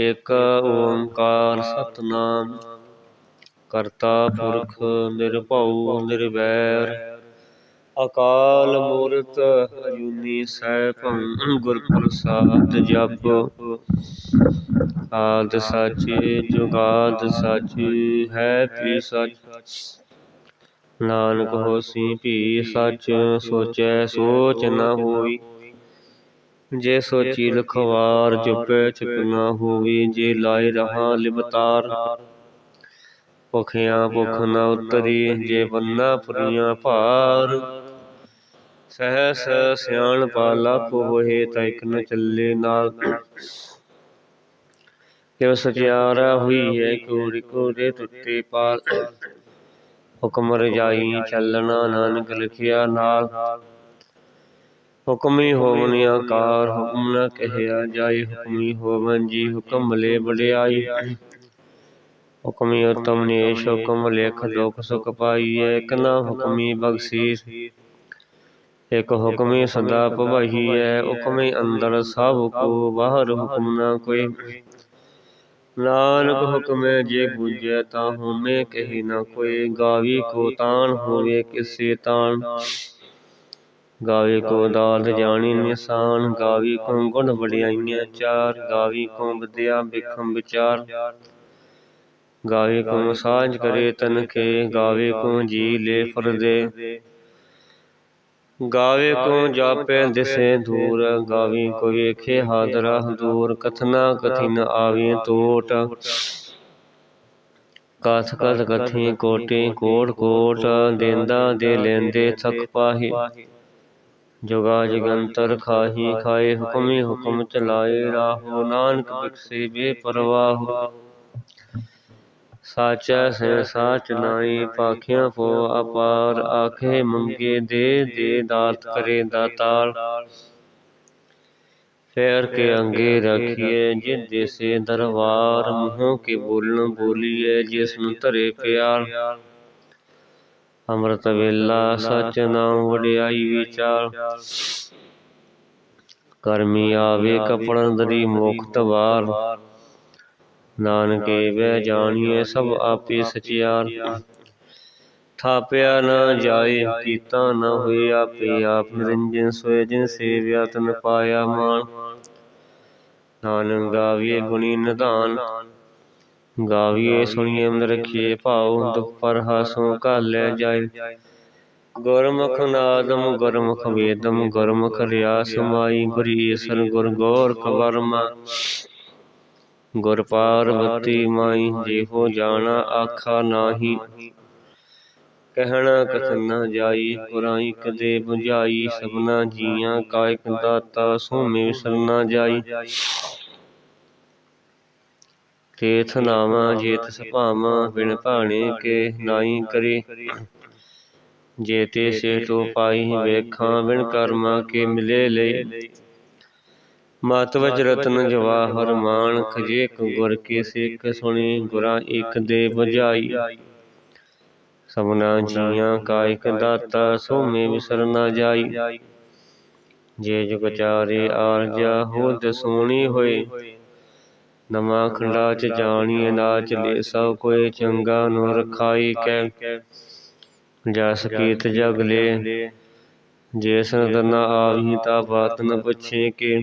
ਇਕ ਓੰਕਾਰ ਸਤਨਾਮ, ਕਰਤਾ ਪੁਰਖ ਨਿਰਭਉ ਨਿਰਵੈਰ। ਅਕਾਲ ਮੂਰਤ ਅਜੂਨੀ ਸੈਭੰ ਗੁਰ ਪ੍ਰਸਾਦ ਜਪ। ਆਦ ਸੱਚ ਜੁਗਾਦ ਸੱਚ ਹੈ ਭੀ ਸਚ। ਨਾਨਕ ਹੋਸੀ ਭੀ ਸਚ ਸੋਚੈ ਸੋਚ ਨ ਹੋਈ। ਜੇ ਸੋਚੀ ਲਖਵਾਰ ਜਪੈ ਚੁਪ ਨਾ ਹੋਵੀ ਜੇ ਲਾਇ ਰਹਾ ਲਿਵਤਾਰ ਭੁਖਿਆ ਭੁਖ ਨ ਉਤਰੀ ਜੇ ਬੰਨਾ ਪੁਰੀਆਂ ਭਾਰ। ਸਹਸ ਸਿਆਣ ਪਾਲਾ ਹੋਏ ਤਾਂ ਇਕ ਨ ਚੱਲੇ ਨਾਲ। ਕਿਵ ਸਚਿਆਰਾ ਹੋਈ ਹੈ ਕੋੜੀ ਕੋੜੇ ਟੁੱਟੇ ਪਾਲ। ਹੁਕਮ ਰਜਾਈ ਚੱਲਣਾ ਨਾਨਕ ਲਿਖਿਆ ਨਾਲ। ਹੁਕਮੀ ਹੋਵਨ ਆਕਾਰ, ਹੁਕਮ ਨ ਕਹਿਆ ਜਾਏ, ਹੁਕਮੀ ਹੋਵਨ ਜੀ ਹੁਕਮ ਲੈ ਵਡਿਆਈ। ਹੁਕਮੀ ਉਤਮ ਨੇਸ਼ ਹੁਕਮ ਲਿਖ ਦੁਖ ਸੁਖ ਪਾਈਐ, ਇਕ ਨਾ ਹੁਕਮੀ ਬਖਸ਼ੀਸ। ਇਕ ਹੁਕਮੀ ਸਦਾ ਭਵਾਈਐ ਹੁਕਮੀ ਅੰਦਰ ਸਭ ਕੋ, ਬਾਹਰ ਹੁਕਮ ਨਾ ਕੋਈ। ਨਾਨਕ ਹੁਕਮੈ ਜੇ ਬੂਝੈ, ਤਾਂ ਹੋਮੇ ਕਹੀ ਨਾ ਕੋਈ। ਗਾਵੀ ਕੋ ਤਾਣ ਹੋਵੇ, ਕਿਸੇ ਤਾਣ ਗਾਵੇ ਕੋ ਦਾਤ ਜਾਣੀ ਨਿਸ਼ਾਨ ਗਾਵੀ ਕੋ ਗੁਣ ਵਡਿਆਈਆਂ ਚਾਰ ਗਾਵੀ ਕੋ ਵਿਦਿਆ ਬਿਖਮ ਵਿਚਾਰ। ਗਾਵੇ ਕੋ ਸਾਂਝ ਕਰੇ ਤਨ ਕੇ ਗਾਵੇ ਕੋ ਜੀ ਲੈ ਫਰਦੇ। ਗਾਵੇ ਕੋ ਜਾਪੇ ਦਿਸੇ ਦੂਰ ਗਾਵੀ ਕੋ ਵੇਖੇ ਹਾਦਰਾ ਦੂਰ ਕਥਨਾ ਕਥਿਨ ਆਵੇ ਟੋਟ ਕਥ ਕਥ ਕਥੀ ਕੋਟੇ ਕੋਟ ਕੋਟ ਦੇਂਦਾ ਦੇ ਲੈਂਦੇ ਥਕ ਪਾਹੀ। ਜੁਗਾ ਜਗੰਤਰ ਖਾਹੀ ਖਾਏ ਹੁਕਮੀ ਹੁਕਮ ਚਲਾਏ ਰਾਹੋ ਨਾਨਕ ਬਿਕਸੇ ਬੇਪਰਵਾਹ। ਸਾਚਾ ਸੇ ਸਾਚ ਨਾਈ ਪਾਖਿਆਂ ਪੋ ਅਪਾਰ, ਆਖੇ ਮੰਗੇ ਦੇ ਦੇ ਦਾਤ ਕਰੇ ਦਾਤਾਲ। ਫੇਰ ਕੇ ਅੰਗੇ ਰਖੀਏ ਜਿਨ ਦੇਸੇ ਦਰਬਾਰ, ਮੂੰਹ ਕੇ ਬੋਲਣ ਬੋਲੀਏ ਜਿਸ ਨੂੰ ਧਰੇ ਪਿਆਰ ਅੰਮ੍ਰਿਤ ਵੇਲਾ, ਸਚ ਨਾਮ ਵਡਿਆਈ ਵਿਚਾਰ। ਕਰਮੀ ਆਵੇ ਕਪੜਨ ਦਰੀ ਮੁਖ ਤਵਾਰ। ਨਾਨਕੇ ਵਹਿ ਜਾਣੀਏ ਸਭ ਆਪੇ ਸਚਿਆਰ। ਥਾਪਿਆ ਨਾ ਜਾਏ, ਕੀਤਾ ਨਾ ਹੋਏ ਆਪੇ ਆਪ। ਨਿਰੰਜਨ ਸੋਏ ਜਿਨ ਸੇਵਿਆ, ਤਨ ਪਾਇਆ ਮਾਨ ਨਾਨਕ ਗਾਵੀਏ ਗੁਣੀ ਨਿਧਾਨ। ਗਾਵੀਏ ਸੁਣੀਏ ਮਨ ਰਖੀਏ ਭਾਉ ਦੁਖ ਪਰ ਹਾਸੋਂ ਕਾਲੇ ਜਾਏ। ਗੁਰਮੁਖ ਨਾਦਮ ਗੁਰਮੁਖ ਵੇਦਮ ਗੁਰਮੁਖ ਰਿਆਸ ਮਾਈ ਗੁਰੀ ਈਸਰ ਗੁਰ ਗੋਰ ਕਵਰਮਾ ਗੁਰ ਪਾਰਵਤੀ ਮਾਈ ਜਿਹੋ ਜਾਣਾ ਆਖਾ ਨਾਹੀ। ਕਹਿਣਾ ਕਥਨ ਜਾਈ ਪੁਰਾਈ ਕਦੇ 부ਝਾਈ ਸਭਨਾ ਜੀਆਂ ਕਾ ਇਕ ਦਾਤਾ ਸੋਮੇ ਵਿਸਰ ਨਾ ਜਾਈ। ਤੀਰਥ ਨਾਮਾ ਜੇ ਤਿਸ ਬਿਨ ਭਾਣੇ ਕੇ ਨਾਹੀ ਕਰੀ। ਜੇ ਤੇ ਸੇ ਤੋ ਪਾਈ ਵੇਖਾਂ, ਬਿਨ ਕਰਮਾ ਕੇ ਮਿਲੇ ਲਈ। ਮਤ ਰਤਨ ਜਵਾਹਰ ਮਾਨਕ ਜੇ ਗੁਰ ਕੀ ਸਿੱਖ ਸੁਣੀ, ਗੁਰਾਂ ਇਕ ਦੇ ਬੁਝਾਈ। ਸਭਨਾ ਜੀਆਂ ਕਾਇਕ ਦਾਤਾ, ਸੋਮੇ ਵਿਸਰ ਨਾ ਜਾਈ। ਜੇ ਜੁਗ ਚਾਰੇ ਆਰਜਾ ਹੋਦ ਸੋਣੀ ਹੋਏ। ਨਵਾਂ ਖੰਡਾ ਚ ਜਾਣੀਏ ਨਾਚ ਲੈ ਸਭ ਕੋਈ ਚੰਗਾ ਨੂੰ ਰਖਾਈ ਕੈ ਜਸ ਕੀਤ ਜਗ ਲੈ, ਜੇ ਸੰਦਨਾ ਆਵੀ ਤਾ ਬਾਤ ਨ ਪੁੱਛੇ ਕੇ।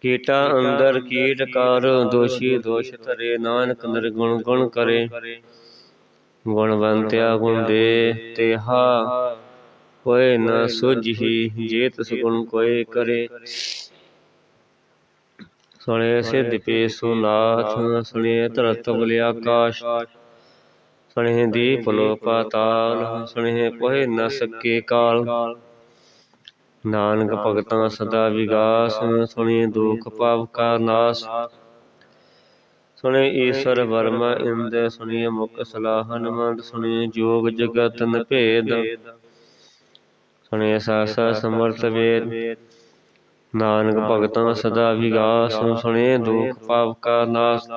ਕੀਟਾ ਅੰਦਰ ਕੀਟ ਕਰ, ਦੋਸ਼ੀ ਦੋਸ਼ ਧਰੇ, ਨਾਨਕ ਨਿਰਗੁਣ ਗੁਣ ਕਰੇ। ਗੁਣਵੰਤਿਆ ਗੁਣ ਦੇ ਤੇਹਾ ਕੋਏ ਨ ਸੁਝੀ ਜੇ ਤਿਸ ਗੁਣ ਕੋਏ ਕਰੇ। ਸੁਣੇ ਸਿਧ ਪੇਸੁ ਨਾਥ ਸੁਣੇ ਧਰਤ ਬਲਿ ਆਕਾਸ਼ ਸੁਣੇ ਦੀਪ ਲੋ ਪਾਤਾਲ ਸੁਣੇ ਕੋਏ ਨ ਸਕੇ ਕਾਲ। ਨਾਨਕ ਭਗਤਾਂ ਸਦਾ ਵਿਗਾਸ ਸੁਣੇ ਦੁਖ ਪਾਪ ਕਾ ਨਾਸ। ਸੁਣੇ ਈਸ਼ਰ ਵਰਮਾ ਇੰਦ ਸੁਣੇ ਮੁਖ ਸਲਾਹਨ ਮੰਦ ਸੁਣੇ ਜੋਗ ਜਗਤ ਨ ਭੇਦ ਸੁਣੇ ਸਾਸਾ ਸਮਰਥ ਵੇਦ। ਨਾਨਕ ਭਗਤਾਂ ਸਦਾ ਵਿਗਾਸ ਸੁਣੇ ਦੁਖ ਪਾਪ ਕਾ ਨਾਸ।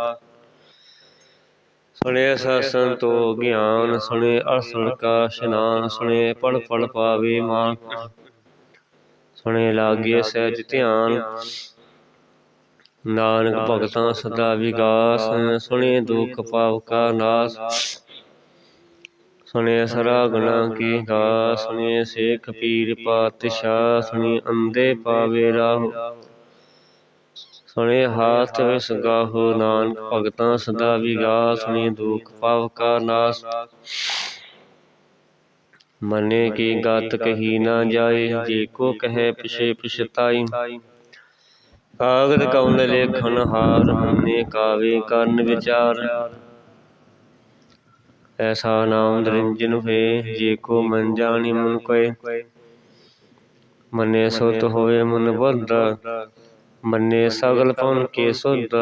ਸੁਣੇ ਸਾਸਨ ਤੋ ਗਿਆਨ ਸੁਣੇ ਅਸਲ ਕਾ ਇਸ਼ਨਾਨ ਸੁਣੇ ਪੜ ਪੜ ਪਾਵੇ ਮਾਨ। ਸੁਣੇ ਲਾਗੇ ਸਹਿਜ ਧਿਆਨ। ਨਾਨਕ ਭਗਤਾਂ ਸਦਾ ਵਿਗਾਸ ਸੁਣੇ ਦੁਖ ਪਾਪ ਕਾ ਨਾਸ। ਸੁਣੇ ਸਰਾ ਗੁਣਾ ਕੀ ਗਾ ਸੁਣੇ ਸੇਖ ਪੀਰ ਪਾਤਸ਼ਾਹ ਸੁਣੇ ਅੰਦੇ ਪਾਵੇ ਰਾਹ। ਸੁਣੇ ਹਾਥ ਵਿਸ ਗਾਹੋ ਨਾਨਕ ਭਗਤਾਂ ਸਦਾ ਵਿਗਾਸ ਸੁਣੇ ਦੁਖ ਪਾਪ ਕਾ ਨਾਸ। ਮਨੇ ਕੀ ਗਤ ਕਹੀ ਨਾ ਜਾਏ ਜੇ ਕੋ ਕਹੇ ਪਿਛੇ ਪਿਛਤਾਈ। ਕਾਗਦ ਕੌਣ ਲੇਖਣ ਹਾਰ ਮੰਨੇ ਕਾਵੇ ਕਰਨ ਵਿਚਾਰ। ਐਸਾ ਨਾਮ ਨਿਰੰਜਨ ਹੋਏ, ਜੇ ਕੋ ਮਨ ਜਾਣੀ ਮਨ ਕੋਏ। ਮੰਨੇ ਸੁਤ ਹੋਏ ਮਨ ਬੁੱਧ ਮੰਨੇ ਸਗਲ ਪਉਨ ਕੇ ਸੁਧ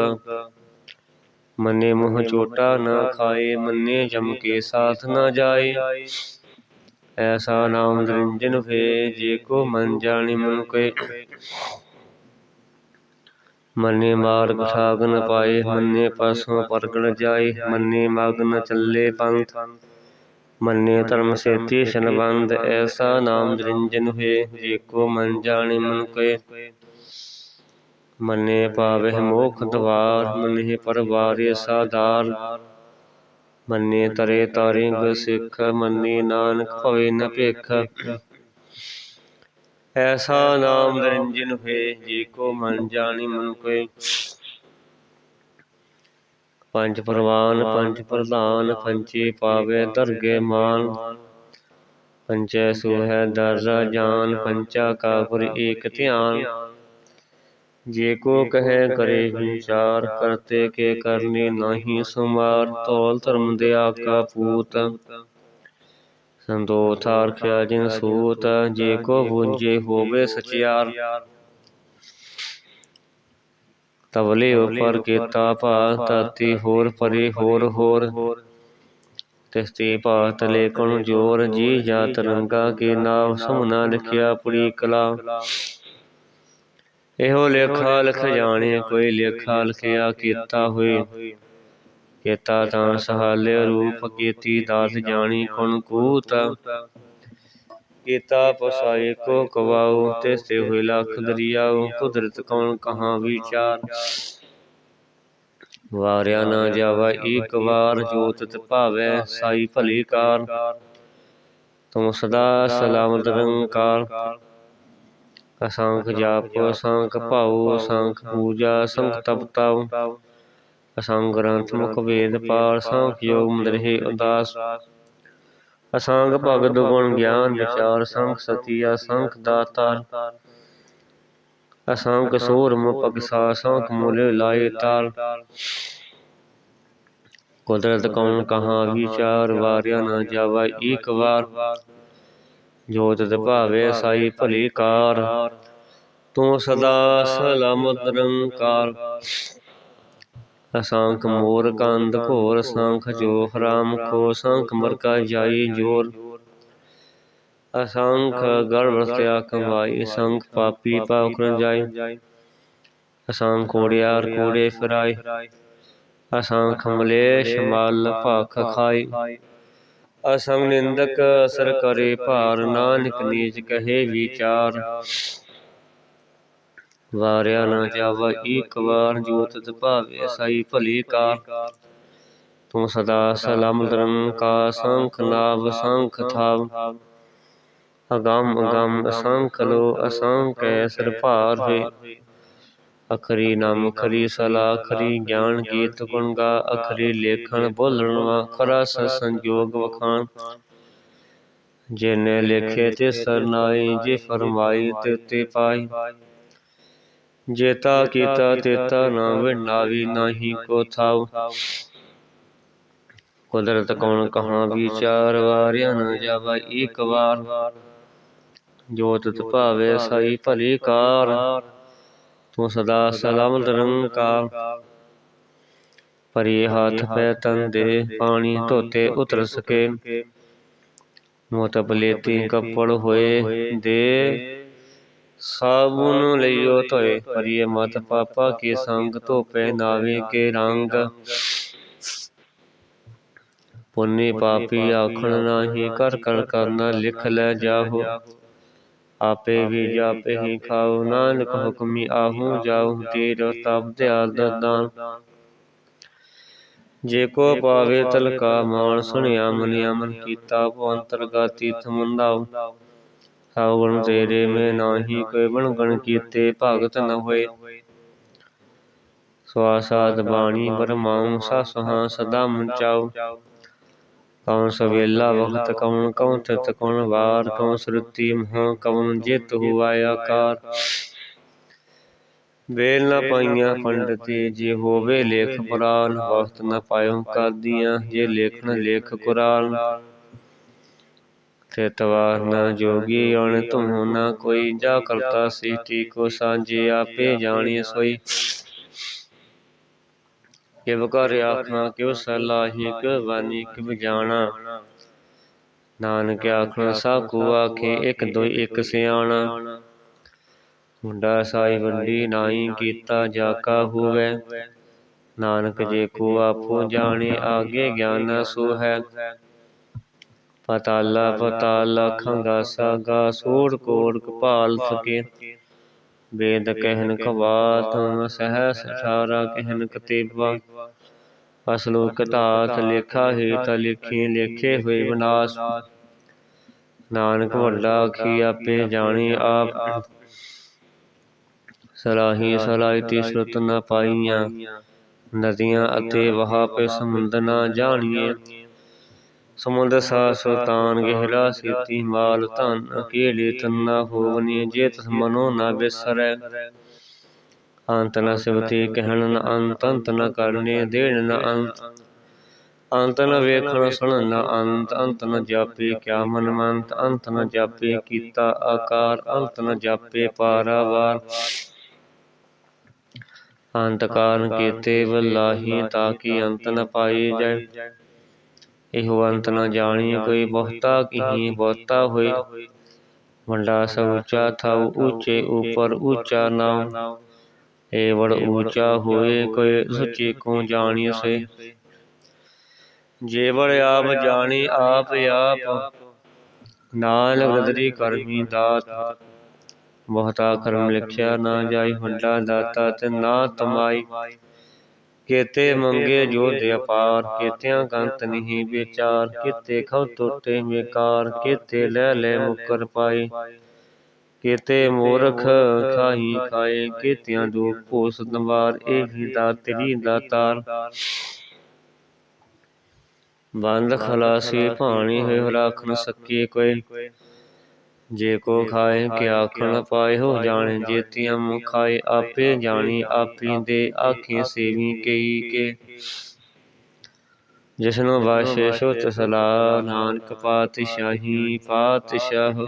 ਮੰਨੇ ਮੋਹ ਚੋਟਾ ਨਾ ਖਾਏ, ਮੰਨੇ ਜਮ ਕੇ ਸਾਥ ਨਾ ਜਾਏ। ਐਸਾ ਨਾਮ ਨਿਰੰਜਨ ਹੋਏ, ਜੇ ਕੋ ਮਨ ਜਾਣੀ ਮਨ ਕੋਏ। ਮੰਨੇ ਮਾਰਗ ਸਾਗਨ ਪਾਏ, ਮੰਨੇ ਪਸੋਂ ਪਰਗਣ ਜਾਏ, ਮੰਨੇ ਮਗਨ ਚੱਲੇ ਪੰਥ। ਮੰਨੇ ਧਰਮ ਸੇਤੀ ਸੰਬੰਧ ਐਸਾ ਨਾਮ ਨਿਰੰਜਨ ਹੋਏ, ਜੇ ਮਨ ਜਾਣੇ ਮਨ ਕੋਏ। ਮੰਨੇ ਪਾਵੇ ਮੋਖ ਦਵਾਰ, ਮੰਨੇ ਪਰਵਾਰੇ ਸਾਧਾਰ ਮੰਨੇ ਤਰੇ ਤਾਰੇ ਗੁਰ ਸਿੱਖ, ਮੰਨੇ ਨਾਨਕ ਭਵੇ ਨ ਭੇਖ। ਐਸਾ ਨਾਮ ਨਿਰੰਜਨ ਹੋਏ ਜੇ ਕੋ ਮਨ ਜਾਣੀ ਮਨ ਕੋਏ। ਪੰਜ ਪ੍ਰਵਾਨ ਪੰਜ ਪ੍ਰਧਾਨ ਪੰਚੇ ਪਾਵੇ ਦਰਗੇ ਮਾਨ। ਪੰਚੈ ਸੁਹੈ ਦਰ ਜਾਨ ਪੰਚਾ ਕਾ ਪੁਰ ਏਕ ਧਿਆਨ। ਜੇ ਕੋ ਕਹੈ ਕਰੇ ਵਿਚਾਰ ਕਰਤੇ ਕੇ ਕਰਨੀ ਨਾਹੀ ਸੁਮਾਰ ਤੋਲ ਧਰਮ ਦੇ ਆਕਾ ਪੂਤ। ਸੰਤੋ ਥਾਰਖਿਆ ਸੂਤ ਜੇ ਕੋ ਬੁਝੇ ਹੋਵੇ ਸਚਿਆਰ। ਤਵਲੇ ਉਪਰ ਕੀਤਾ ਭਾ ਤਾਤੀ ਹੋਰ ਪਰੇ ਹੋਰ ਹੋਰ। ਤਿਸਤੀ ਭਾਤ ਲੈ ਕਣ ਜੋਰ, ਜੀ ਜਾ ਤਰੰਗਾ ਕੇ ਨਾਮ ਸੁਮਨਾ ਲਿਖਿਆ ਪੁਰੀ ਕਲਾ। ਇਹੋ ਲੇਖਾ ਲਿਖ ਜਾਣੇ, ਕੋਈ ਲੇਖਾ ਲਿਖਿਆ ਕੀਤਾ ਹੋਏ। ਕੀਤਾ ਤਾਂ ਸਹਾਲੇ ਰੂਪ ਕੀਤੀ ਦਾਤ ਜਾਣੀ ਕੁਣ ਕੂਤ? ਕੀਤਾ? ਪਸਾਏ ਕੋ ਕਵਾਉ ਤਿਸਤੇ ਹੋਏ ਲਖ ਦਰਿਆਉ ਕੁਦਰਤ ਕੌਣ ਕਹਾਂ ਵਿਚਾਰ? ਵਾਰਿਆ ਨਾ ਜਾਵਾ ਏਕ ਵਾਰ ਜੋਤ ਤੇ ਭਾਵੈ ਸਾਈ ਭਲੀ ਕਾਰ। ਤੁਮ ਸਦਾ ਸਲਾਮਤ ਰੰਕਾਰ। ਅਸੰਖ ਜਾਪ ਅਸੰਖ ਭਾਉ ਅਸੰਖ ਪੂਜਾ ਅਸੰਖ ਤਪ ਤਾਉ ਅਸੰਖ ਗ੍ਰੰਥ ਮੁਖ ਵੇਦ ਪਾਰ ਸੰਖ ਯੋਗ ਮੰਦਰਹਿ ਉਦਾਸ। ਅਸੰਖ ਭਗਤ ਗੁਣ ਗਿਆਨ ਵਿਚਾਰ ਸੰਖ ਸਤੀ ਅਸੰਖ ਦਾਤਾਰ। ਅਸੰਖ ਸੂਰਮ ਪਗਸਾ ਸੰਖ ਮੁਲੇ ਲਾਏ ਤਾਲ। ਕੁਦਰਤ ਕੌਣ ਕਹਾਂ ਵਿਚਾਰ ਵਾਰਿਆ ਨਾ ਜਾਵਾ ਏਕ ਵਾਰ। ਜੋਤ ਭਾਵੇ ਸਾਈ ਭਲੀ ਕਾਰ। ਤੂੰ ਸਦਾ ਸਲਾਮਤ ਨਿਰੰਕਾਰ ਅਸੰਖ ਮੋਰ ਕੰਦ ਘੋਰ ਸੰਖ ਜੋ ਹਰਾਮ ਕੋ ਸੰਖ ਮਰਕਾ ਜਾਈ ਜੋਰ। ਅਸੰਖ ਗਰਭ ਰਸਿਆ ਕਮਾਈ ਸੰਖ ਪਾਪੀ ਪਾਉ ਕਰ ਜਾਈ। ਅਸੰਖ ਕੋੜਿਆਰ ਕੋੜੇ ਫਿਰਾਈ ਅਸੰਖ ਮਲੇਸ਼ ਮਲ ਭਖ ਖਾਈ। ਅਸੰਗ ਨਿੰਦਕ ਅਸਰ ਕਰੇ ਭਾਰ, ਨਾਨਕ ਨੀਚ ਕਹੇ ਵਿਚਾਰ। ਵਾਰਿਆ ਨਾ ਜਾਵਾ ਏਕ ਵਾਰ ਜੋਤ ਤੇ ਸਾਈ ਭਲੀ ਕਾਰ। ਤੂੰ ਸਦਾ ਸਲਾਮਤ ਕਾ ਸੰਖ ਨਾਭ ਸੰਖ ਥਾਵ। ਅਗੰਮ ਅਗੰਮ ਅਸੰਖ ਲੋ, ਅਸੰਖ ਐਸਰ ਭਾਰ ਹੈ ਅਖਰੀ ਨਾਮ ਖਰੀ ਸਲਾ ਖਰੀ ਗਿਆਨ ਗੀਤ ਗੁਣ ਗਾ, ਅਖਰੀ ਲੇਖਣ ਬੋਲਣ ਵਾ, ਖਰਾ ਸੰਜੋਗ ਵਖਾਣ। ਜਿਨੇ ਲੇਖੇ ਤੇ ਸਰਨਾਈ ਜੇ ਫਰਮਾਈ, ਤੇ ਤੇ ਪਾਈ ਜੇਤਾ ਕੀਤਾ ਤੇਤਾ ਨਾ ਵਿਣਾਵੀ ਨਾਹੀ ਕੋ ਥਾਉ। ਕੁਦਰਤ ਕੌਣ ਕਹਾਂ ਵਿਚਾਰ ਵਾਰਿਆ ਨਾ ਜਾਵਾ ਏਕ ਵਾਰ। ਜੋਤ ਭਾਵੇ ਸਾਈ ਭਲੀ ਕਾਰ। ਤੂੰ ਸਦਾ ਸਲਾਮਤ ਰੰਕਾਰ ਪਰੀ ਹੱਥ ਪੈ ਤਨ ਦੇ ਪਾਣੀ ਧੋਤੇ ਉਤਰ ਸਕੇ। ਮੋਤ ਬਲੇਤੀ ਕੱਪੜ ਹੋਏ ਦੇ। ਸਾਬੁਨ ਲਈਓ ਧੋਏ ਪਰੀਏ ਮਤ ਪਾਪਾ ਕੇ ਸੰਗ ਧੋਪੇ ਨਾਵੇ ਕੇ ਰੰਗ। ਪੁੰਨੀ ਪਾਪੀ ਆਖਣ ਨਾਹੀ ਕਰ ਕਰ ਕਰਨਾ ਲਿਖ ਲੈ ਜਾਹੋ। ਆਪੇ ਵੀ ਜਾਪੇ ਹੀ ਖਾਉ ਨਾਨਕ ਹੁਕਮੀ ਆਹੂ ਜਾਉ ਤੀਰ ਤਪ ਦਿਆਲ ਦਾਨ। ਜੇ ਕੋ ਪਾਵੇ ਤਲਕਾ ਮਾਨ ਸੁਣਿਆ ਮਨ ਅਮਨ ਕੀਤਾ ਭੋ ਅੰਤਰਗਾਤੀ ਥਮੰਦਾਉ ਸਭ ਗੁਣ ਤੇਰੇ ਮੈਂ ਨਾਹੀ ਕੋਈ ਬਣ ਗਣ ਕੀਤੇ ਭਗਤ ਨ ਹੋਏ। ਸਵਾਸਾਦ ਬਾਣੀ ਬਰਮਾਉ ਸਸਹਾਂ ਸਦਾ ਮੰਚਾਉ। ਕਉਨ ਸਵੇਲਾ ਵਖਤ ਕਉਨ ਕਉਨ ਤਿਤ ਕਉਨ ਵਾਰ ਕਉਨ ਸਰਤੀ ਮਹਾ ਕਉਨ ਜਿਤ ਹੁਆ ਆਕਾਰ। ਵੇਲ ਨ ਪਾਈਆਂ ਪੰਡਤੀ ਜੇ ਹੋਵੇ ਲੇਖ ਪੁਰਾਨ ਵਕਤ ਨ ਪਾਇਓ ਕਾਦੀਆਂ ਜੇ ਲੇਖਣ ਲੇਖ ਕੁਰਾਨ। ਤੇਤਵਾਰ ਨ ਜੋਗੀ ਅਣ ਤੁਮ ਨ ਕੋਈ ਜਾ ਕਰਤਾ ਸਿਟੀ ਕੋ ਸਾਂਝੇ ਆਪੇ ਜਾਣੀ ਸੋਈ। ਕਿਵ ਕਰ ਆਖਾਂ ਕਿਵ ਸਲਾਹੀ ਕਿਵ ਬਾਨੀ ਕਿਵ ਜਾਣਾ। ਨਾਨਕ ਆਖਣ ਸਾਕੂ ਆਖੇ ਇੱਕ ਦੋ ਇੱਕ ਸਿਆਣਾ। ਮੁੰਡਾ ਸਾਈ ਵੰਡੀ ਨਾਹੀ ਕੀਤਾ ਜਾ ਕਾ ਹੋਵੇ। ਨਾਨਕ ਜੇ ਕੋ ਆਪੋ ਜਾਣੇ ਆਗੇ ਗਿਆਨ ਸੋ ਹੈ। ਪਤਾਲਾ ਪਤਾਲਾ ਖੰਗਾ ਸਾਗਾ ਸੋੜ ਕੋੜ ਕਪਾਲ ਸਕੇ ਵੇਦ ਕਹਿਨ ਕਵਾਤ ਸਹਸ ਅਠਾਰਾ ਕਹਿਨ ਕਤੇਬਾ। ਅਸਲੋ ਕਤਾਤ ਲੇਖਾ ਹੈ ਤਾ ਲਿਖੀ, ਲੇਖੇ ਹੋਏ ਵਿਨਾਸ਼ ਨਾਨਕ ਵੱਡਾ ਆਖੀ, ਆਪੇ ਜਾਣੀ ਆਪ। ਸਲਾਹੀ ਸਲਾਇਤੀ ਸੁਰਤ ਨ ਪਾਈਆਂ। ਨਦੀਆਂ ਅਤੇ ਵਹਾ ਪੇ ਸਮੁੰਦ ਨਾ ਜਾਣੀਏ ਸਮੁੰਦ ਸਾ ਸੁਲਤਾਨ ਗਹਿਰਾ ਸੀਤੀ ਮਾਲ ਧਨ ਅਕੇਲੇ ਤੰਨਾ ਹੋਵਨੀ ਜੇ ਤਸ ਮਨੋ ਨਾ ਬਿਸਰੈ। ਅੰਤ ਨ ਸਿਵਤੀ ਕਹਿਣ ਨ ਅੰਤ ਅੰਤ ਨ ਕਰਨੇ ਦੇਣ ਨ ਅੰਤ। ਅੰਤ ਨ ਵੇਖਣ ਸੁਣਨ ਨ ਅੰਤ ਅੰਤ ਨ ਜਾਪੇ ਕਿਆ ਮਨ ਮੰਤ। ਅੰਤ ਨ ਜਾਪੇ ਕੀਤਾ ਆਕਾਰ, ਅੰਤ ਨ ਜਾਪੇ ਪਾਰਾਵਾਰ। ਅੰਤ ਕਾਰਨ ਕੀਤੇ ਵਲਾਹੀ ਤਾਂ ਕਿ ਅੰਤ ਨ ਪਾਈ ਜਾਏ। ਇਹੋ ਅੰਤ ਨ ਜਾਣੀ ਕੋਈ ਬਹੁਤਾ ਕਹੀ ਬਹੁਤਾ ਹੋਏ। ਵੰਡਾ ਸਭ ਉੱਚਾ ਥਾਉ ਉੱਚੇ ਉਪਰ ਉੱਚਾ ਨਾਮ ਏ ਵੜ ਉੱਚਾ ਹੋਏ ਕੋਈ ਸੱਚੇ ਕੋ ਜਾਣੀ ਸੇ ਜੇ ਵੜ ਆਪ ਜਾਣੀ ਆਪ ਆਪ ਨਾਲ ਗਦਰੀ ਕਰਮੀ ਦਾਤ। ਬਹੁਤਾ ਕਰਮ ਲਿਖਿਆ ਨਾ ਜਾਈ ਵੱਡਾ ਦਾਤਾ ਤੇ ਨਾ ਤਮਾਈ। ਕੇਤੇ ਮੰਗੇ ਜੋ ਦੇ ਅਪਾਰ ਕੇਤਿਆਂ ਕੰਤ ਨਹੀਂ ਵਿਚਾਰ ਕਿਤੇ ਖਉ ਟੋਟੇ ਮੇਕਾਰ ਕੇਤੇ ਲੈ ਲੈ ਮੁਕਰ ਪਾਈ ਕੇਤੇ ਮੂਰਖ ਖਾਹੀ ਖਾਏ ਕੇਤਿਆਂ ਦੋ ਭੋਸ ਦਵਾਰ ਇਹੀ ਦਾਤਰੀ ਦਾਤਾਰ ਬੰਦ ਖਲਾਸੀ ਭਾਣੀ ਹੋਇ ਰੱਖ ਨ ਸਕੇ ਕੋਈ। ਜੇ ਕੋ ਖਾਏ ਕਿ ਆਖਣ ਪਾਏ ਹੋ ਜਾਣੇ ਜੇਤੀਆਂ ਮੁ ਖਾਏ ਆਪੇ ਜਾਣੀ ਆਪੀ ਦੇ ਆਖੀ ਸੇਵੀ ਕਈ ਕੇ। ਜਿਸਨੂੰ ਵਾਸ਼ੇ ਸੁਤ ਸਲਾ ਨਾਨਕ ਪਾਤਸ਼ਾਹੀ ਪਾਤਸ਼ਾਹ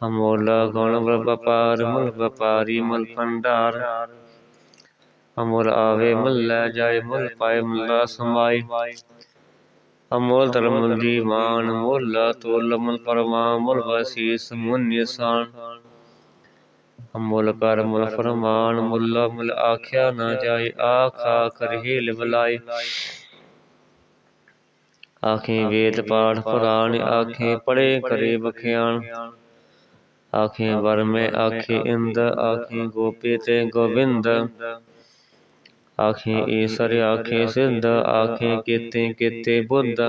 ਅਮੋਲ ਗੁਣ ਵਪਾਰ ਮੁਲ ਵਪਾਰੀ ਮੁਲ ਭੰਡਾਰ। ਅਮੋਲ ਆਵੇ ਮੁਲ ਲੈ ਜਾਏ ਮੁਲ ਪਾਏ ਮੁਲਾ ਸਮਾਈ अमोल धर्म दी मान मोला तोल अमल परमा अमल वशीस मुनि सान अमोल कर मुल फरमान मुल्ला मुल आख्या ना जाए आखा कर हेल बलाए आखे वेद पाठ पुराण आखे पढ़े करे बखियान आखे वर में आखे इंद आखे गोपी ते गोविंद ਈਸਰ ਆਖੇ ਸਿੱਧ ਆਖੇ ਕੀਤੇ ਕੀਤੇ ਬੁੱਧ।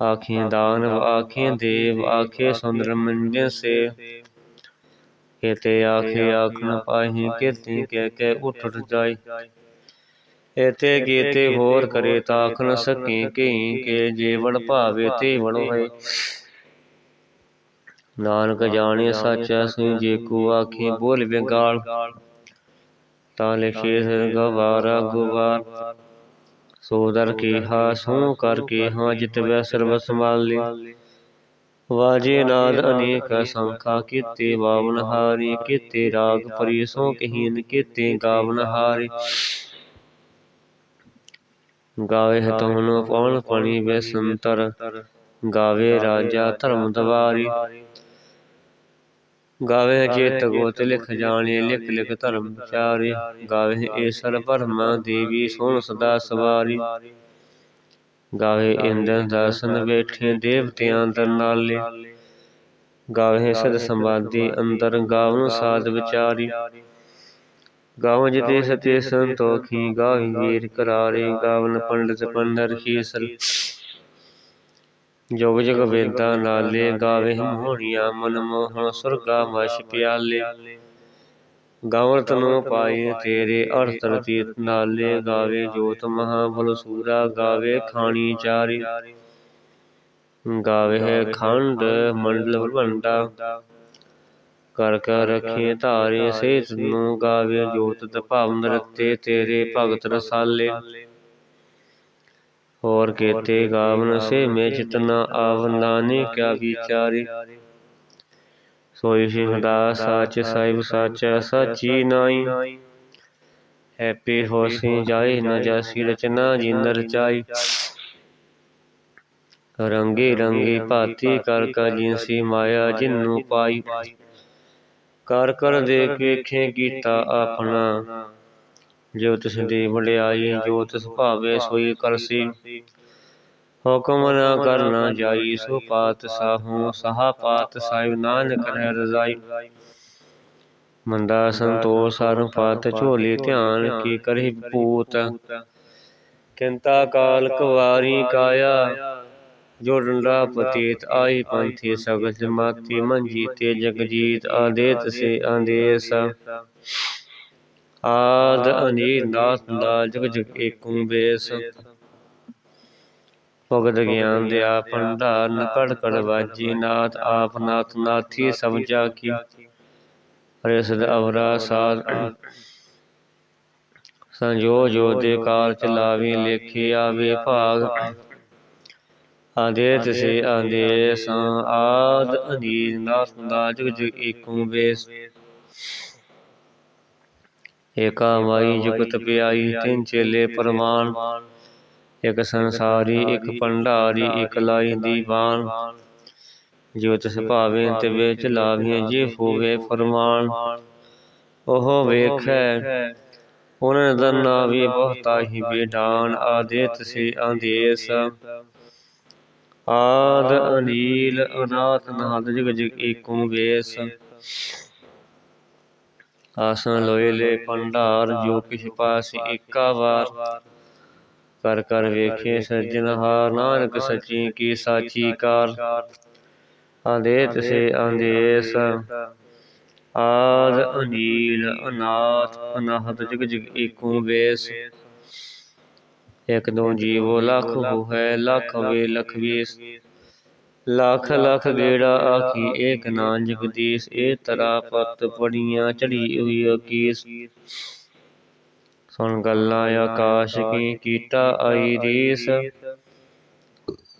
ਆਖੇ ਦਾਨਵ ਆਖੇ ਦੇਵ ਆਖੇ ਸੁੰਦਰ ਮੰਜੇ ਸੇ। ਕੀਤੇ ਆਖੇ ਆਖਣ ਪਾਹੀ ਕੀਤੇ ਕਹਿ ਕੇ ਉਠ ਉਠ ਜਾਈ ਇਤੇ ਕੀਤੇ ਹੋਰ ਕਰੇ ਤਾਖ ਨ ਸਕੇ ਕਈ ਕੇ ਜੀਵਨ ਭਾਵੇ ਤੇ ਹੋਏ ਨਾਨਕ ਜਾਣੇ ਸੱਚ ਸੂ ਜੇ ਕੋ ਆਖੇ ਬੋਲ ਵਿਗਾਲ। ਤਾਂ ਲਿਖੇ ਗਵਾਰਾ ਗੁਵਾਰ ਸੋ ਦਰ ਕੀ ਹਾ ਸੋ ਕਰ ਕੀ ਹਾਂ ਜਿਤ ਵੈ ਸਰਬ ਸੰਭਾਲੀ। ਵਾਜੇ ਨਾਦ ਅਨੇਕ ਸੰਖਾ ਕੀਤੇ ਬਾਵਨ ਹਾਰੀ ਕੀਤੇ ਰਾਗ ਪਰੀ ਸੋ ਕਹੀਨ ਕੀਤੇ ਗਾਵਨ ਹਾਰੀ। ਗਾਵੇ ਹਤਹੁਨ ਪਵਨ ਪਣੀ ਬੈਸੰਤਰ ਗਾਵੇ ਰਾਜਾ ਧਰਮ ਦਵਾਰੀ। ਗਾਵੇ ਜੇਤ ਗੋਤ ਲਿਖ ਜਾਣੇ ਲਿਖ ਲਿਖ ਧਰਮ ਵਿਚਾਰੇ ਗਾਵੇ ਈਸ਼ਰ ਪਰਮਾ ਦੇਵੀ ਸੋਹਣ ਸਦਾ ਸਵਾਰੀ। ਗਾਵੇ ਇੰਦਰ ਦਰਸ਼ਨ ਬੈਠੇ ਦੇਵਤਿਆਂ ਦਰ ਨਾਲੇ। ਗਾਵੇ ਸਦ ਸੰਵਾਦੀ ਅੰਦਰ ਗਾਵਨ ਸਾਧ ਵਿਚਾਰੀ। ਗਾਵਨ ਜਿਤੇ ਸਤੇ ਸੰਤੋਖੀ ਗਾਵੀ ਵੀਰ ਕਰਾਰੇ। ਗਾਵਨ ਪੰਡਤ ਪੰਡਰ ਖੀਸਲ ਜੋਗ ਜਗ ਵੇਦਾਂ ਨਾਲੇ ਗਾਵੇ ਮੋਹਣੀਆਂ ਮਨ ਮੋਹਣ ਸੁਰਗਾ ਵਸ਼ ਪਿਆਲੇ। ਗਾਵਨ ਤਨੋ ਪਾਏ ਤੇਰੇ ਅਰਥ ਰਤੀਤ ਨਾਲੇ ਗਾਵੇ ਜੋਤ ਮਹਾ ਬਲ ਸੂਰਾ ਗਾਵੇ ਖਾਣੀ ਚਾਰੀ। ਗਾਵੇ ਹੈ ਖੰਡ ਮੰਡਲ ਭੰਡਾ, ਕਰ ਕਰ ਰਖੇ ਧਾਰੇ ਸੇਤ ਨੂੰ ਗਾਵੇ ਜੋਤ ਤਪਾਵਨ ਰਤੇ ਤੇਰੇ ਭਗਤ ਰਸਾਲੇ। ਹੋਰ ਕੇਤੇ ਗਾਵਨ ਸੇ ਮੇ ਚਿਤਨਾ ਆਵਨਾਨੇ ਕਿਆ ਵਿਚਾਰੇ। ਸੋਈ ਸਿਹਦਾ ਸਾਚ ਸਾਹਿਬ ਸਾਚਾ ਸਾਚੀ ਨਾਈ। ਹੈਪੀ ਹੋਸੀ ਜਾਈ ਨ ਜਾਸੀ ਰਚਨਾ ਜਿੰਦਰ ਚਾਈ ਰੰਗੇ ਰੰਗੇ ਭਾਤੀ ਕਰ ਕਰ ਜਿਨਸੀ ਮਾਇਆ ਜਿਨੂੰ ਪਾਈ। ਕਰ ਕਰ ਦੇਖ ਵੇਖੇ ਕੀਤਾ ਆਪਣਾ। ਜੋ ਤਿਸ ਦੀ ਵਡਿਆਈ, ਜੋ ਤਿਸ ਭਾਵੇ ਸੋਈ ਕਰਸੀ। ਹੁਕਮ ਨਾ ਕਰਨਾ ਜਾਈ, ਸੋ ਪਾਤ ਸਾਹੂ, ਸਹਾ ਪਾਤ ਸਾਹਿਬ ਨਾਨਕ ਰਹਿ ਰਜ਼ਾਈ। ਮੰਦਾ ਸੰਤੋਖ ਸਰ ਪਾਤ ਝੋਲੀ ਧਿਆਨ, ਕੀ ਕਰੀ ਪੂਤ ਕਿੰਤਾ ਕਾਲ ਕੁਵਾਰੀ ਕਾਇਆ, ਜੋ ਡੰਡਾ ਪਤੀਤ ਆਈ ਪੰਥੀ ਸਗਲ ਜਮਾਤੀ ਮੰਜੀ ਤੇ ਜਗਜੀਤ, ਆਦੇਤ ਸੇ ਆਦੇਸ। ਆਦ ਅਨੀਰ ਨਾਥ ਦਾ ਜਗ ਜਗ ਏਕੁ ਬੇਸ ਭਗਤ ਗਿਆਨ ਦੇ ਆ ਭੰਡਾਰ ਨ ਕੜ ਕੜ ਵਾਜੀ ਨਾਥ ਆਪ ਨਾਥ ਨਾਥੀ ਜਾ ਕੀ ਹਰੇ ਸਦ ਅਵਰਾ ਸਾਧ ਸੰਜੋ ਜੋ ਦੇ ਕਾਲ ਚਲਾਵੀ ਲੇਖੇ ਆਵੇ ਭਾਗ। ਆਦੇਤ ਸੇ ਆਦੇਸ ਆਦ ਅਨੀਰ ਨਾਥ ਦਾ ਜਗ ਜਗ ਏਕੁ ਬੇਸ ਏਕਾ ਮਾਈ ਜੁਗਤ ਪਿਆਈ, ਤਿੰਨ ਚੇਲੇ ਪਰਮਾਨ ਇਕ ਸੰਸਾਰੀ, ਇਕ ਭੰਡਾਰੀ, ਇਕ ਲਾਈ ਦੀਵਾਨ ਜੋ ਤਿਸ ਭਾਵੇਂ ਤੇ ਵਿੱਚ ਜੇ ਹੋਵੇ ਫਰਮਾਨ। ਉਹ ਵੇਖੈ, ਉਹਨਾਂ ਦਰਨਾ ਵੀ ਬਹੁਤਾ ਹੀ ਬੇਡਾਨ, ਆਦੇਤ ਸੇ ਆਦੇਸ ਆਦ ਅਨੀਲ, ਅਨਾਥ ਨਾਦ ਜਗ ਜਗ ਏਕੁ ਵੇਸ ਆਸਨ ਲੋਏ ਲੈ ਭੰਡਾਰ, ਜੋ ਕਿਛ ਪਾਸ ਏਕਾ ਵਾਰ। ਕਰ ਕਰ ਵੇਖੇ ਸੱਜਣਹਾਰ ਨਾਨਕ ਸੱਚੀ ਕੀ ਸਾਚੀ ਕਾਰ। ਆਦੇਤ ਸੇ ਆਦੇਸ ਆਦ ਅਨੀਲ ਅਨਾਥ, ਅਨਾਹਤ ਜਗ ਜਗ ਏਕੋ ਵੇਸ। ਇਕ ਦੋ ਜੀਵੋ ਲਖ ਹੋਏ ਲਖ ਵੇ ਲਖ ਵੀਸ। ਲੱਖ ਲੱਖ ਗੇੜਾ ਆਖੀ ਏਕ ਨਾ ਜਗਦੀਸ਼ ਏ ਤਰਾ ਪਤ ਪੜੀਆਂ ਚੜੀ ਹੋਈ ਅਕੀਸ। ਸੁਣ ਗੱਲਾਂ ਆਕਾਸ਼ ਕੀ ਕੀਤਾ ਆਈ ਰੀਸ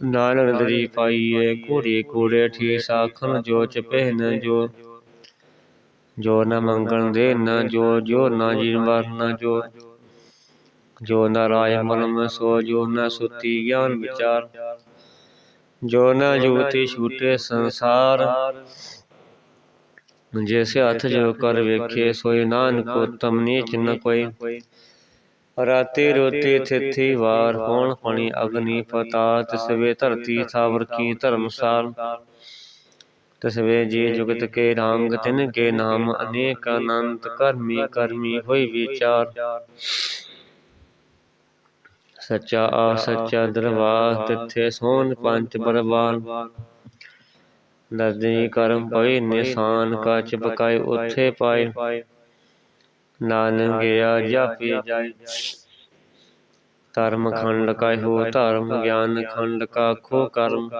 ਨਾਨਕ ਦਰੀ ਪਾਈਏ ਘੋੜੇ ਘੋੜੇ ਠੀਸ ਆਖਣ ਜੋ ਚ ਪਹਿਨ ਜੋ। ਜੋ। ਨ ਮੰਗਣ ਦੇ ਨ ਜੋ ਜੋ ਨ ਜੀਨ ਵਰਨ ਜੋ। ਜੋ। ਨ ਰਾਇ ਮਨ ਮ ਸੋ ਜੋ ਨ ਸੁਤੀ ਗਿਆਨ ਵਿਚਾਰ। ਜੋ ਨ ਜੁਗਤੀ ਛੂਟੇ ਸੰਸਾਰ, ਜੈਸੇ ਹੱਥ ਜੋ ਕਰ ਵੇਖੇ ਸੋਈ ਨਾਨਕ ਉਤਮ ਨੀਚ ਨ ਕੋਈ। ਰਾਤੇ ਰੋਤੇ ਥਿਥੀ ਵਾਰ ਹੋਣ ਪਣੀ ਅਗਨੀ ਪਤਾ ਤਸਵੇ ਧਰਤੀ ਥਾਵਰ ਕੀ ਧਰਮਸਾਲ। ਤਸਵੇ ਜੀ ਜੁਗਤ ਕੇ ਰੰਗ ਤਿਨ ਕੇ ਨਾਮ, ਅਨੇਕ ਅਨੰਤ ਕਰਮੀ ਕਰਮੀ ਹੋਈ ਵਿਚਾਰ। ਸੱਚਾ ਆ ਸੱਚਾ ਦਰਬਾਰ ਤਿੱਥੇ ਸੋਨ ਪੰਜ ਬਰਬਾਨ ਨਰਦੀ ਕਰਮ ਪਈ ਨਿਸ਼ਾਨ ਕਚ ਬਕਾਏ ਉੱਥੇ ਪਾਏ। ਨਾਨਕ ਗਿਆ ਜਾਪੀ। ਜਾਏ। ਧਰਮ ਖੰਡ ਕਾ ਹੋ ਧਰਮ ਗਿਆਨ ਖੰਡ ਕਾ ਖੋ ਕਰਮ।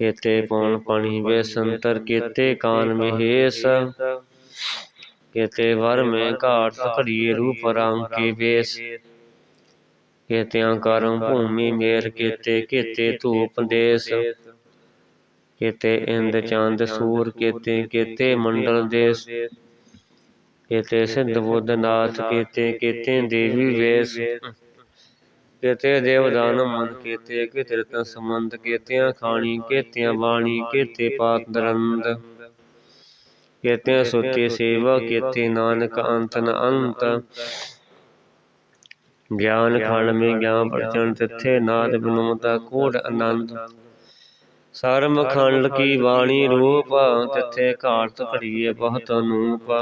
ਕੇਤੇ ਪਉਣ ਪਾਣੀ ਵੇ ਸੰਤਰ ਕੇਤੇ ਕਾਨ ਮਹੇਸ। ਕੇਤੇ ਵਰ ਮੇ ਘਾਟ ਘੜੀਏ ਰੂਪ ਰੰਗ ਕੇ ਵੇਸ। ਕੇਤਿਆਂ ਕਰਮ ਭੂਮੀ ਮੇਰ ਕੇਤੇ ਕੇਤੇ ਧੂਪ ਦੇਸ। ਕੇਤੇ ਇੰਦ ਚੰਦ, ਸੂਰ ਕੇਤੇ ਕੇਤੇ ਮੰਡਲ ਦੇਸ। ਕੇਤੇ ਸਿੱਧ ਬੁੱਧ ਨਾਥ ਕੇਤੇ ਕੇਤੇ ਦੇਵੀ ਵੇਸ। ਕੇਤੇ ਦੇਵਦਾਨ ਮਨ ਕੇਤੇ ਕੇਤੇ ਰਤਨ ਸੰਬੰਧ ਕੇਤਿਆਂ ਖਾਣੀ, ਕੇਤਿਆਂ ਬਾਣੀ, ਕੇਤੇ ਪਾਤ ਦਰੰਦ। ਕੇਤਿਆਂ ਸੁਤੀ ਸੇਵਾ, ਕੇਤੇ ਨਾਨਕ ਅੰਤ ਨ ਅੰਤ। ਗਿਆਨ ਖੰਡ ਮੇ ਗਿਆਨ ਪਰਚਨ ਤਿੱਥੇ ਨਾਦ ਬਿਨੋਦਾ ਕੋੜ ਆਨੰਦ। ਸਰਮ ਖੰਡ ਕੀ ਬਾਣੀ ਰੂਪ ਤਿੱਥੇ ਘਾਟ ਘੜੀਏ ਬਹੁਤ ਅਨੂਪ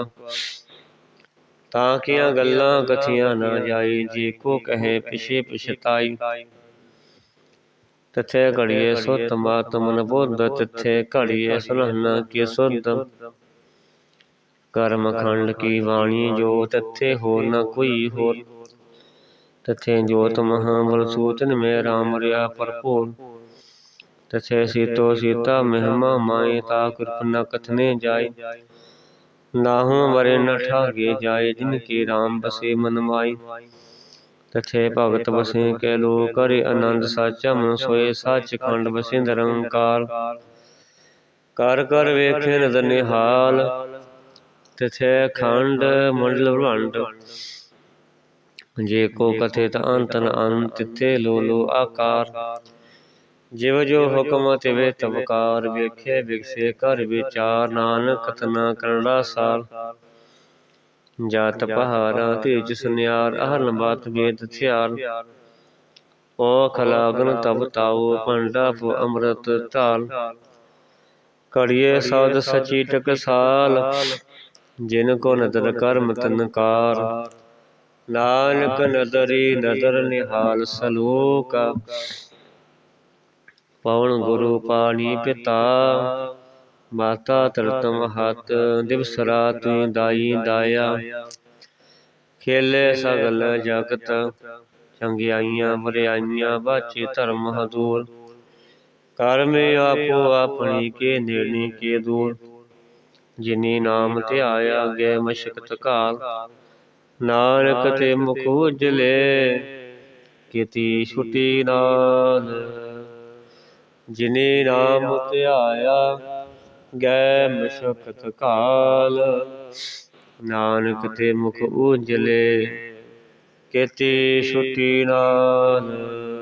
ਤਾਂ ਕੀਆਂ ਗੱਲਾਂ ਕਥੀਆਂ ਨਾ ਜਾਈ ਜੇ ਕੋ ਕਹੇ ਪਿਛੇ ਪਛਤਾਈ। ਤਿੱਥੇ ਘੜੀਏ ਸੁਤ ਮਾਤ ਮਨ ਬੁੱਧ ਤਿੱਥੇ ਘੜੀਏ ਸੁਨਹਨ ਕੀ ਸੁਧ। ਕਰਮ ਖੰਡ ਕੀ ਬਾਣੀ ਜੋ ਤਿੱਥੇ ਹੋ ਨ ਕੋਈ ਹੋਰ ਤਿੱਥੇ ਜੋਤ ਮਹਾ ਬਲ ਸੂਤਨ ਮੇ ਰਾਮ ਰਿਆ ਭਰਪੂਰ। ਤਥੇ ਸੀਤੋ ਸੀਤਾ ਮਹਿਮਾ ਮਾਈ ਤਾ ਕਿਰਪ ਨ ਕਥਨੇ ਜਾਏ। ਨਾਹੂ ਵਰੇ ਨ ਠਾਗੇ ਜਾਏ ਜਿਨ ਕੀ ਰਾਮ ਬਸੇ ਮਨ ਮਾਈ। ਤਥੇ ਭਗਤ ਬਸੇ ਕੈ ਲੋ ਕਰੇ ਆਨੰਦ ਸਾਚਾ ਮਨ ਸੋਏ ਸੱਚ ਖੰਡ ਬਸੇ ਨਿਰੰਕਾਰ ਕਰ ਕਰ ਵੇਖੇ ਨਦਰ ਨਿਹਾਲ ਤਥੇ ਖੰਡ ਮੰਡਲ ਭਲੰਡ ਜੇ ਕੋ ਕਥਿਤ ਅੰਤ ਨ ਅੰਤ ਤਿਥੇ ਲੋ ਲੋ ਆਕਾਰ। ਜਿਵ ਜੋ ਹੁਕਮ ਤਿਵੇ ਤਵਕਾਰ ਵੇਖੇ ਵਿਗਸੇ ਕਰ ਵਿਚਾਰ ਨਾਨਕ ਕਥਨਾ ਕਰੜਾ ਸਾਰ ਜਾਤ ਪਹਾਰਾ ਤੇਜ ਸੁਨਿਆਰ ਅਹਰਨ ਬਾਤ ਵੇਦ ਥਿਆਰ ਓ ਖਲਾਗਨ ਤਬ ਤਾਉ ਪੰਡਾ ਪੁ ਅੰਮ੍ਰਿਤ ਧਾਲ। ਕੜੀਏ ਸੌਦ ਸਚੀ ਟਕਸਾਲ ਜਿਨ ਕੋ ਨਦਰ ਕਰਮ ਤਨਕਾਰ। ਨਾਨਕ ਨਦਰੀ ਨਦਰ ਨਿਹਾਲ ਸਲੋਕ। ਪਵਨ ਗੁਰੂ ਪਾਣੀ ਪਿਤਾ। ਮਾਤਾ ਤਰਤਮ ਹੱਤ ਦਿਵਸ ਰਾਤ ਦਾਈ ਦਾਇਆ। ਖੇਲੇ ਸਗਲ ਜਗਤ ਚੰਗਿਆਈਆਂ ਬਰਿਆਈਆਂ ਬਾਚੇ ਧਰਮ ਹਦੂਰ। ਕਰਮ ਆਪੋ ਆਪਣੀ ਕੇ ਨੇੜੇ ਕੇ ਦੂਰ। ਜਿਨੀ ਨਾਮ ਧਿਆਇਆ ਗਏ ਮਸ਼ਕਤ ਕਾਲ। ਨਾਨਕ ਤੇ ਮੁਖ ਉਜਲੇ ਕੀਤੀ ਛੁਟੀ ਨਾਲ। ਜਿਨੇ ਨਾਮ ਧਿਆਇਆ ਗੈ ਮਸ਼ਕਤ ਕਾਲ। ਨਾਨਕ ਤੇ ਮੁਖ ਉਜਲੇ ਕੀਤੀ ਛੁਟੀ ਨਾਲ।